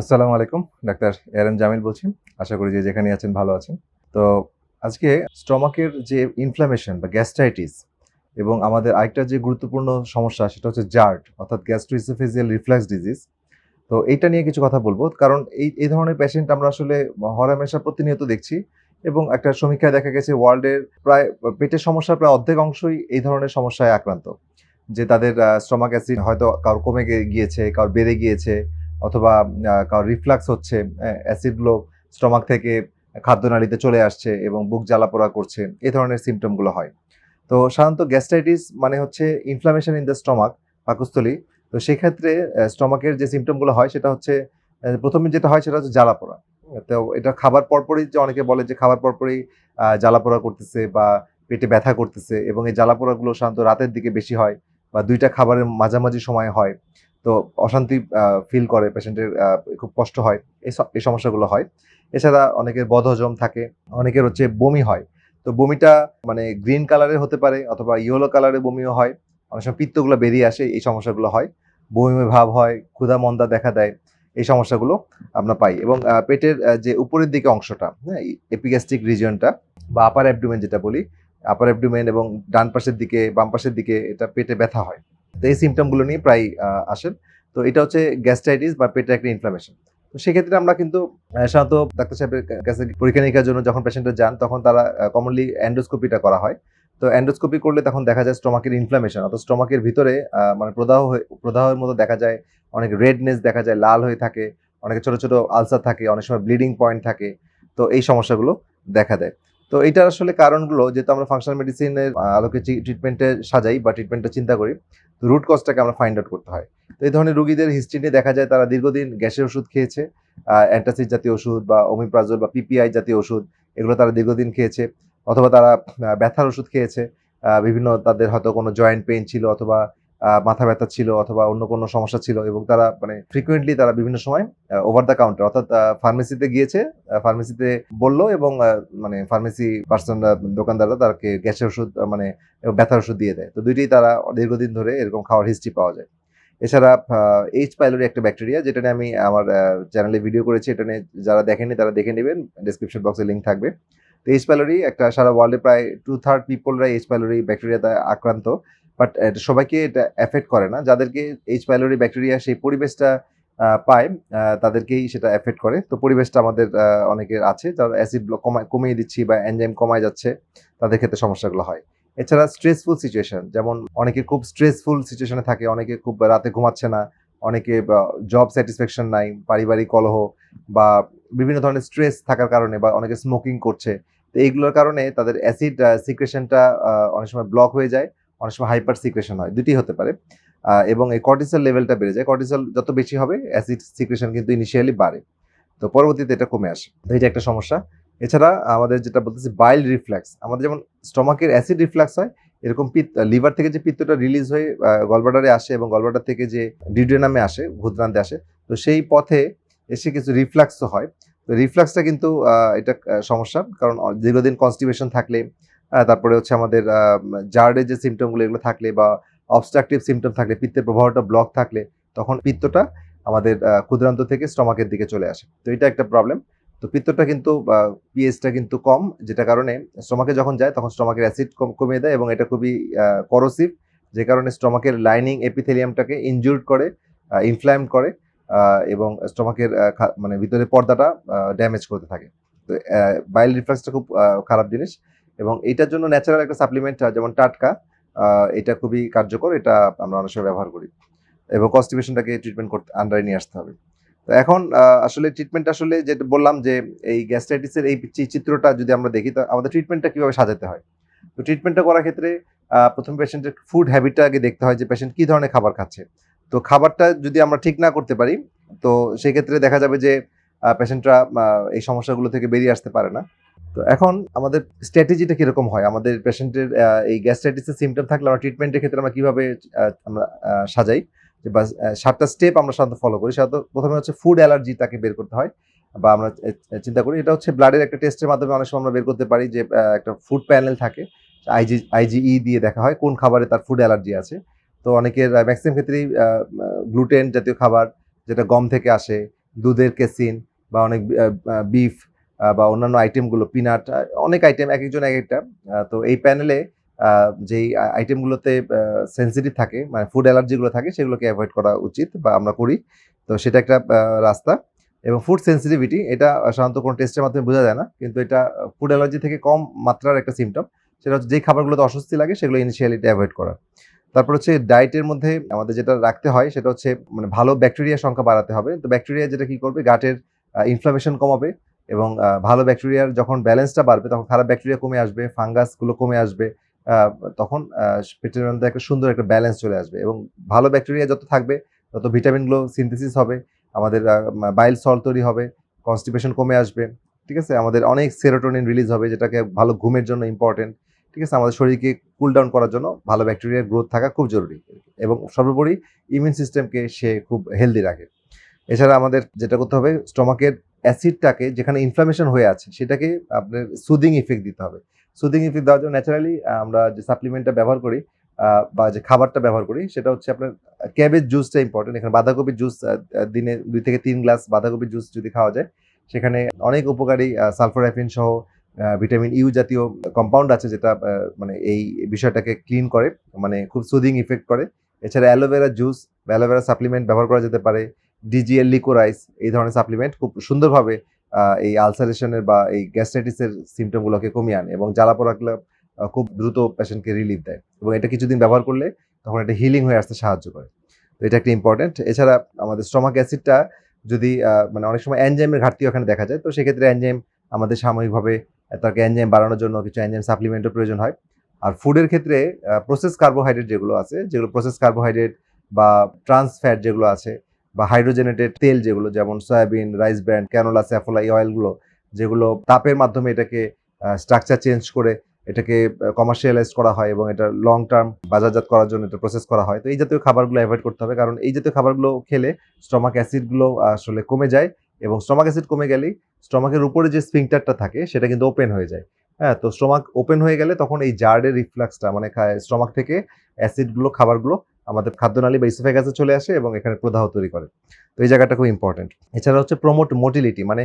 আসসালামু আলাইকুম, ডাক্তার এর এম জামিল বলছি। আশা করি যে যেখানে আছেন ভালো আছেন। তো আজকে স্টমাকের যে ইনফ্লামেশন বা গ্যাস্ট্রাইটিস এবং আমাদের আরেকটা যে গুরুত্বপূর্ণ সমস্যা সেটা হচ্ছে জার্ট অর্থাৎ গ্যাস্ট্রোইসোফেজিয়াল রিফ্লাক্স ডিজিজ তো এইটা নিয়ে কিছু কথা বলব, কারণ এই এই ধরনের পেশেন্ট আমরা আসলে হরামেশা প্রতিনিয়ত দেখছি এবং একটা সমীক্ষায় দেখা গেছে ওয়ার্ল্ডের প্রায়, পেটের সমস্যার প্রায় অর্ধেক অংশই এই ধরনের সমস্যায় আক্রান্ত। যে তাদের স্টমাক অ্যাসিড হয়তো কারোর কমে গিয়েছে কারোর বেড়ে গিয়েছে অথবা কারোর রিফ্লাক্স হচ্ছে অ্যাসিডগুলো স্টমাক থেকে খাদ্যনালীতে চলে আসছে এবং বুক জ্বালাপোড়া করছে এই ধরনের সিমটমগুলো হয়। তো সাধারণত গ্যাস্ট্রাইটিস মানে হচ্ছে ইনফ্লামেশন ইন দ্য স্টমাক পাকস্থলী। তো সেক্ষেত্রে স্টমাকের যে সিমটমগুলো হয় সেটা হচ্ছে প্রথমে যেটা হয় সেটা হচ্ছে জ্বালাপোড়া তো এটা খাবার পরপরই যে অনেকে বলে যে খাবার পরপরই জ্বালাপোড়া করতেছে বা পেটে ব্যথা করতেছে এবং এই জ্বালাপোড়াগুলো সাধারণত রাতের দিকে বেশি হয় বা দুইটা খাবারের মাঝামাঝি সময় হয়। তো অশান্তি ফিল করে পেশেন্টের খুব কষ্ট হয়, এই সমস্যাগুলো হয়। এছাড়া অনেকের বদহজম থাকে, অনেকের হচ্ছে বমি হয়। তো বমিটা মানে গ্রিন কালারের হতে পারে অথবা ইয়েলো কালারের বমিও হয়। অনেক সময় পিত্তগুলো বেরিয়ে আসে, এই সমস্যাগুলো হয়। বমি বমি ভাব হয়, ক্ষুধা মন্দা দেখা দেয়, এই সমস্যাগুলো আমরা পাই। এবং পেটের যে উপরের দিকে অংশটা হ্যাঁ এপিগ্যাস্ট্রিক রিজিয়নটা বা আপার অ্যাবডোমেন যেটা বলি আপার অ্যাবডোমেন এবং ডান পাশের দিকে, বাম পাশের দিকে এটা পেটে ব্যথা হয়। তো এই সিমটমগুলো নিয়ে প্রায় আসেন। তো এটা হচ্ছে গ্যাস্ট্রাইটিস বা পেটের একটা ইনফ্লামেশন তো সেক্ষেত্রে আমরা কিন্তু সাধারণত ডাক্তার সাহেবের কাছে পরীক্ষা নিরীক্ষার জন্য যখন পেশেন্টরা যান, তখন তারা কমনলি অ্যান্ডোস্কোপিটা করা হয়। তো অ্যান্ডোস্কোপি করলে তখন দেখা যায় স্টমাকের ইনফ্লামেশন অর্থাৎ স্টমাকের ভিতরে মানে প্রদাহ প্রদাহের মতো দেখা যায়। অনেক রেডনেস দেখা যায়, লাল হয়ে থাকে, অনেক ছোট ছোট আলসার থাকে, অনেক সময় ব্লিডিং পয়েন্ট থাকে। তো এই সমস্যাগুলো দেখা দেয়। তো এইটার আসলে কারণগুলো, যেহেতু আমরা ফাংশনাল মেডিসিনের আলোকে ট্রিটমেন্টে সাজাই বা ট্রিটমেন্টটা চিন্তা করি রুট কজটাকে আমরা ফাইন্ড আউট করতে হয়। তো এই ধরনের রুগীদের হিস্ট্রি নিয়ে দেখা যায় তারা দীর্ঘদিন গ্যাসের ওষুধ খেয়েছে অ্যান্টাসিড জাতীয় ওষুধ বা ওমিপ্রাজল বা পিপিআই জাতীয় ওষুধ, এগুলো তারা দীর্ঘদিন খেয়েছে, অথবা তারা ব্যথার ওষুধ খেয়েছে বিভিন্ন তাদের হয়তো কোনো জয়েন্ট পেন ছিল অথবা মাথা ব্যথা ছিল অথবা অন্য কোনো সমস্যা ছিল এবং তারা মানে ফ্রিকুয়েন্টলি তারা বিভিন্ন সময় ওভার দ্য কাউন্টার অর্থাৎ ফার্মেসিতে গিয়েছে ফার্মেসিতে বলল এবং মানে ফার্মেসি পার্সনরা দোকানদাররা তাকে গ্যাসের ওষুধ মানে ব্যথার ওষুধ দিয়ে দেয়। তো দুইটাই তারা দীর্ঘদিন ধরে এরকম খাওয়ার হিস্ট্রি পাওয়া যায়। এছাড়া এইচ পাইলোরি একটা ব্যাকটেরিয়া যেটা নিয়ে আমি আমার চ্যানেলে ভিডিও করেছি, এটা নিয়ে যারা দেখেনি তারা দেখে নেবেন ডিসক্রিপশন বক্সে লিঙ্ক থাকবে। তো এইচ পাইলোরি একটা সারা ওয়ার্ল্ডে প্রায় টু থার্ড পিপলরা এইচ পাইলোরি ব্যাকটেরিয়াতে আক্রান্ত। বাট সবাইকে এটা এফেক্ট করে না। যাদেরকে এইচ পাইলোরি ব্যাকটেরিয়া সেই পরিবেশটা পায় তাদেরকেই সেটা এফেক্ট করে। তো পরিবেশটা আমাদের অনেকের আছে যারা অ্যাসিড কমায়, কমিয়ে দিচ্ছি বা এনজাইম কমায় যাচ্ছে, তাদের ক্ষেত্রে সমস্যাগুলো হয়। এছাড়া স্ট্রেসফুল সিচুয়েশন যেমন অনেকে খুব স্ট্রেসফুল সিচুয়েশনে থাকে, অনেকে খুব রাতে ঘুমাচ্ছে না, অনেকে জব স্যাটিসফ্যাকশন নাই, পারিবারিক কলহ বা বিভিন্ন ধরনের স্ট্রেস থাকার কারণে বা অনেকে স্মোকিং করছে। তো এইগুলোর কারণে তাদের অ্যাসিড সিক্রেশনটা অনেক সময় ব্লক হয়ে যায়। অনেক সময় হাইপার সিক্রেশন হয়, দুটি হতে পারে। এবং এই কর্টিসল লেভেলটা বেড়ে যায়। কর্টিসল যত বেশি হবে অ্যাসিড সিক্রেশন কিন্তু ইনিশিয়ালি বাড়ে। তো পরবর্তীতে এটা কমে আসে। তো এটা একটা সমস্যা। এছাড়া আমাদের যেটা বলতেছি বাইল রিফ্লাক্স আমাদের যেমন স্টমাকের অ্যাসিড রিফ্লাক্স হয়, এরকম পিত্ত লিভার থেকে যে পিত্তটা রিলিজ হয়ে গলবাডারে আসে এবং গলবাডার থেকে যে ডিউডেনামে আসে ভূদ্রান্তে আসে, তো সেই পথে এসে কিছু রিফ্লাক্সও হয়। তো রিফ্লাক্সটা কিন্তু এটা সমস্যা। কারণ দীর্ঘদিন কনস্টিপেশন থাকলে তারপরে হচ্ছে আমাদের জার্ডের যে সিমটমগুলো এগুলো থাকলে বা অবস্ট্রাকটিভ সিমটম থাকলে, পিত্তের প্রবাহটা ব্লক থাকলে, তখন পিত্তটা আমাদের ক্ষুদ্রান্ত থেকে স্টমাকের দিকে চলে আসে। তো এটা একটা প্রবলেম তো পিত্তটা কিন্তু পিএইচটা কিন্তু কম, যেটা কারণে স্টমাকে যখন যায়, তখন স্টমাকের অ্যাসিড কম, কমিয়ে দেয় এবং এটা খুবই করোসিভ যে কারণে স্টমাকের লাইনিং এপিথেলিয়ামটাকে ইনজুর্ড করে ইনফ্ল্যাম করে এবং স্টমাকের মানে ভিতরে পর্দাটা ড্যামেজ করতে থাকে। তো বাইল রিফ্লাক্সটা খুব খারাপ জিনিস। এবং এটার জন্য ন্যাচারাল একটা সাপ্লিমেন্ট যেমন টাটকা এটা খুবই কার্যকর, এটা আমরা অনেক সময় ব্যবহার করি। এবং কনস্টিপেশনটাকে ট্রিটমেন্ট করতে আন্ডারে নিয়ে আসতে হবে। তো এখন আসলে ট্রিটমেন্ট আসলে যেটা বললাম যে, এই গ্যাস্ট্রাইটিসের এই চিত্রটা যদি আমরা দেখি, তো আমাদের ট্রিটমেন্টটা কীভাবে সাজাতে হয়? তো ট্রিটমেন্টটা করার ক্ষেত্রে প্রথম পেশেন্টের ফুড হ্যাবিটটা আগে দেখতে হয় যে পেশেন্ট কী ধরনের খাবার খাচ্ছে। তো খাবারটা যদি আমরা ঠিক না করতে পারি, তো সেক্ষেত্রে দেখা যাবে যে পেশেন্টরা এই সমস্যাগুলো থেকে বেরিয়ে আসতে পারে না। তো এখন আমাদের স্ট্র্যাটেজিটা কীরকম হয়? আমাদের পেশেন্টের এই গ্যাস্ট্রাইটিসের সিমটম থাকলে আমরা ট্রিটমেন্টের ক্ষেত্রে আমরা কীভাবে আমরা সাজাই? যে বা সাতটা স্টেপ আমরা সাধারণত ফলো করি। সাধারণত প্রথমে হচ্ছে ফুড অ্যালার্জি তাকে বের করতে হয় বা আমরা চিন্তা করি। এটা হচ্ছে ব্লাডের একটা টেস্টের মাধ্যমে অনেক সময় আমরা বের করতে পারি যে একটা ফুড প্যানেল থাকে আইজি আইজিই দিয়ে দেখা হয় কোন খাবারে তার ফুড অ্যালার্জি আছে। তো অনেকের ম্যাক্সিমাম ক্ষেত্রেই গ্লুটেন জাতীয় খাবার যেটা গম থেকে আসে, দুধের কেসিন বা অনেক বিফ বা অন্যান্য আইটেমগুলো পিনাট অনেক আইটেম এক একজন এক একটা তো এই প্যানেলে যেই আইটেমগুলোতে সেন্সিটিভ থাকে মানে ফুড অ্যালার্জিগুলো থাকে, সেগুলোকে অ্যাভয়েড করা উচিত বা আমরা করি। তো সেটা একটা রাস্তা। এবং ফুড সেন্সিটিভিটি এটা সাধারণত কোনো টেস্টের মাধ্যমে বোঝা যায় না, কিন্তু এটা ফুড অ্যালার্জি থেকে কম মাত্রার একটা সিমটম সেটা হচ্ছে যেই খাবারগুলোতে অস্বস্তি লাগে, সেগুলো ইনিশিয়ালিটি অ্যাভয়েড করা। তারপর হচ্ছে ডায়েটের মধ্যে আমাদের যেটা রাখতে হয়, সেটা হচ্ছে মানে ভালো ব্যাকটেরিয়া সংখ্যা বাড়াতে হবে। তো ব্যাকটেরিয়া যেটা কী করবে? গাটের ইনফ্লামেশন কমাবে। এবং ভালো ব্যাকটেরিয়ার যখন ব্যালেন্সটা বাড়বে, তখন খারাপ ব্যাকটেরিয়া কমে আসবে, ফাঙ্গাসগুলো কমে আসবে তখন পেটের মধ্যে একটা সুন্দর একটা ব্যালেন্স চলে আসবে এবং ভালো ব্যাকটেরিয়া যত থাকবে, তত ভিটামিনগুলো সিনথেসিস হবে, আমাদের বাইল সল তৈরি হবে কনস্টিপেশন কমে আসবে, ঠিক আছে? আমাদের অনেক সেরোটোনিন রিলিজ হবে, যেটাকে ভালো ঘুমের জন্য ইম্পর্টেন্ট ঠিক আছে? আমাদের শরীরকে কুল ডাউন করার জন্য ভালো ব্যাকটেরিয়ার গ্রোথ থাকা খুব জরুরি এবং সর্বোপরি ইমিউন সিস্টেমকে সে খুব হেলদি রাখে। এছাড়া আমাদের যেটা করতে হবে স্টমাকের অ্যাসিডটাকে যেখানে ইনফ্লামেশন হয়ে আছে, সেটাকে আপনার সুদিং ইফেক্ট দিতে হবে। সুদিং ইফেক্ট দেওয়ার জন্য ন্যাচারালি আমরা যে সাপ্লিমেন্টটা ব্যবহার করি বা যে খাবারটা ব্যবহার করি, সেটা হচ্ছে আপনার ক্যাবেজ জুসটা ইম্পর্টেন্ট এখানে বাঁধাকপির জুস দিনে দুই থেকে তিন গ্লাস বাঁধাকপির জুস যদি খাওয়া যায়, সেখানে অনেক উপকারী সালফোরাইফিন সহ ভিটামিন ইউ জাতীয় কম্পাউন্ড আছে যেটা মানে এই বিষয়টাকে ক্লিন করে মানে খুব সুদিং ইফেক্ট করে। এছাড়া অ্যালোভেরা জুস বা অ্যালোভেরা সাপ্লিমেন্ট ব্যবহার করা যেতে পারে। ডিজিএল লিকোরাইস এই ধরনের সাপ্লিমেন্ট খুব সুন্দরভাবে এই আলসারেশনের বা এই গ্যাস্ট্রাইটিসের সিমটমগুলোকে কমিয়ে আনে এবং জ্বালা পোড়াগুলো খুব দ্রুত পেশেন্টকে রিলিফ দেয় এবং এটা কিছুদিন ব্যবহার করলে তখন এটা হিলিং হয়ে আসতে সাহায্য করে। তো এটা একটা ইম্পর্টেন্ট এছাড়া আমাদের স্টমাক অ্যাসিডটা যদি মানে অনেক সময় এনজাইমের ঘাটতি ওখানে দেখা যায়, তো সেক্ষেত্রে এনজাইম আমাদের সাময়িকভাবে তাকে এনজাইম বাড়ানোর জন্য কিছু এনজাইম সাপ্লিমেন্টের প্রয়োজন হয়। আর ফুডের ক্ষেত্রে প্রসেস কার্বোহাইড্রেট যেগুলো আছে, যেগুলো প্রসেস কার্বোহাইড্রেট বা ট্রান্স ফ্যাট যেগুলো আছে বা হাইড্রোজেনেটেড তেল যেগুলো, যেমন soybean, rice brand canola, Saffola, এই অয়েলগুলো, যেগুলো তাপের মাধ্যমে এটাকে স্ট্রাকচার চেঞ্জ করে এটাকে কমার্শিয়ালাইজ করা হয় এবং এটা লং টার্ম বাজারজাত করার জন্য এটা প্রসেস করা হয়। তো এই জাতীয় খাবারগুলো অ্যাভয়েড করতে হবে কারণ এই জাতীয় খাবারগুলো খেলে স্টমাক অ্যাসিডগুলো আসলে কমে যায় এবং স্টমাক অ্যাসিড কমে গেলেই স্টমাকের উপরে যে স্পিংটারটা থাকে সেটা কিন্তু ওপেন হয়ে যায়। হ্যাঁ তো স্টমাক ওপেন হয়ে গেলে তখন এই জার্ডের রিফ্লাক্সটা মানে স্টমাক থেকে অ্যাসিডগুলো খাবারগুলো আমাদের খাদ্যনালী বা ইসোফেগাসে চলে আসে এবং এখানে প্রদাহ তৈরি করে। তো এই জায়গাটা খুব ইম্পর্টেন্ট এছাড়া হচ্ছে প্রমোট মোটিলিটি মানে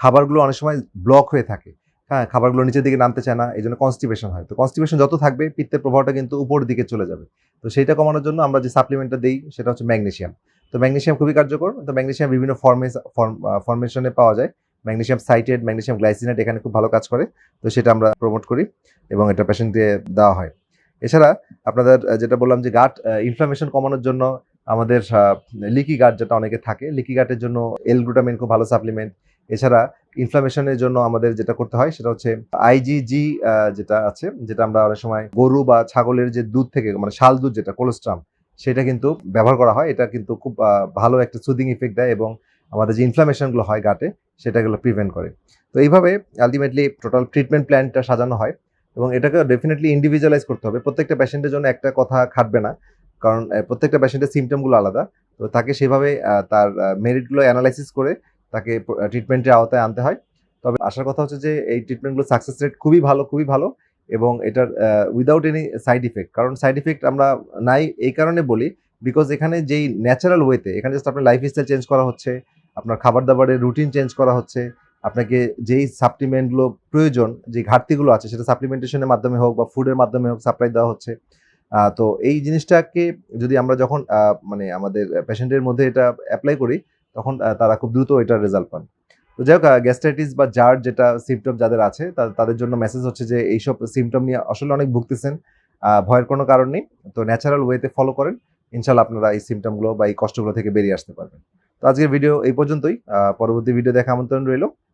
খাবারগুলো অনেক সময় ব্লক হয়ে থাকে। হ্যাঁ খাবারগুলো নিচের দিকে নামতে চায় না এই জন্য কনস্টিপেশন হয়। তো কনস্টিপেশন যত থাকবে, পিত্তের প্রভাবটা কিন্তু উপর দিকে চলে যাবে। তো সেইটা কমানোর জন্য আমরা যে সাপ্লিমেন্টটা দিই, সেটা হচ্ছে ম্যাগনেশিয়াম তো ম্যাগনেশিয়াম খুবই কার্যকর। তো ম্যাগনেশিয়াম বিভিন্ন ফর্মে ফর্মেশনে পাওয়া যায়। ম্যাগনেশিয়াম সাইটেড ম্যাগনেশিয়াম গ্লাইসিনেট এখানে খুব ভালো কাজ করে। তো সেটা আমরা প্রমোট করি এবং এটা পেশেন্টকে দেওয়া হয়। এছাড়া আপনাদের যেটা বললাম যে গাট ইনফ্লামেশন কমানোর জন্য আমাদের লিকি গাট যেটা অনেকে থাকে লিকি গাটের জন্য এল গ্লুটামিন খুব ভালো সাপ্লিমেন্ট এছাড়া ইনফ্লামেশনের জন্য আমাদের যেটা করতে হয়, সেটা হচ্ছে আইজিজি যেটা আছে, যেটা আমরা অনেক সময় গরু বা ছাগলের যে দুধ থেকে মানে শাল দুধ যেটা কোলেস্ট্রাম সেটা কিন্তু ব্যবহার করা হয়। এটা কিন্তু খুব ভালো একটা সুদিং ইফেক্ট দেয় এবং আমাদের যে ইনফ্লামেশনগুলো হয় গাটে সেটাগুলো প্রিভেন্ট করে। তো এইভাবে আলটিমেটলি টোটাল ট্রিটমেন্ট প্ল্যানটা সাজানো হয়। এবং এটাকে ডেফিনেটলি ইন্ডিভিজুয়ালাইজ করতে হবে। প্রত্যেকটা পেশেন্টের জন্য একটা কথা খাটবে না, কারণ প্রত্যেকটা পেশেন্টের সিমটমগুলো আলাদা। তো তাকে সেভাবে তার মেরিটগুলো অ্যানালাইসিস করে তাকে ট্রিটমেন্টের আওতায় আনতে হয়। তবে আসার কথা হচ্ছে যে, এই ট্রিটমেন্টগুলো সাকসেস রেট খুবই ভালো খুবই ভালো এবং এটার উইদাউট এনি সাইড ইফেক্ট কারণ সাইড ইফেক্ট আমরা নাই এই কারণে বলি বিকজ এখানে যেই ন্যাচারাল ওয়েতে এখানে জাস্ট আপনার লাইফ স্টাইল চেঞ্জ করা হচ্ছে, আপনার খাবার দাবারের রুটিন চেঞ্জ করা হচ্ছে আপনাকে যেই সাপ্লিমেন্টগুলো প্রয়োজন, যে ঘাটতিগুলো আছে, সেটা সাপ্লিমেন্টেশনের মাধ্যমে হোক বা ফুডের মাধ্যমে হোক সাপ্লাই দেওয়া হচ্ছে তো এই জিনিসটাকে যদি আমরা যখন মানে আমাদের পেশেন্টের মধ্যে এটা অ্যাপ্লাই করি, তখন তারা খুব দ্রুত এটার রেজাল্ট পান। তো যাই হোক গ্যাস্ট্রাইটিস বা জার যেটা সিমটম যাদের আছে তাদের জন্য মেসেজ হচ্ছে যে এইসব সিমটম নিয়ে আসলে অনেক ভুগতেছেন ভয়ের কোনো কারণ নেই, তো ন্যাচারাল ওয়েতে ফলো করেন ইনশাল্লাহ আপনারা এই সিমটমগুলো বা এই কষ্টগুলো থেকে বেরিয়ে আসতে পারবেন। তো আজকের ভিডিও এই পর্যন্তই পরবর্তী ভিডিও দেখা আমন্ত্রণ রইল।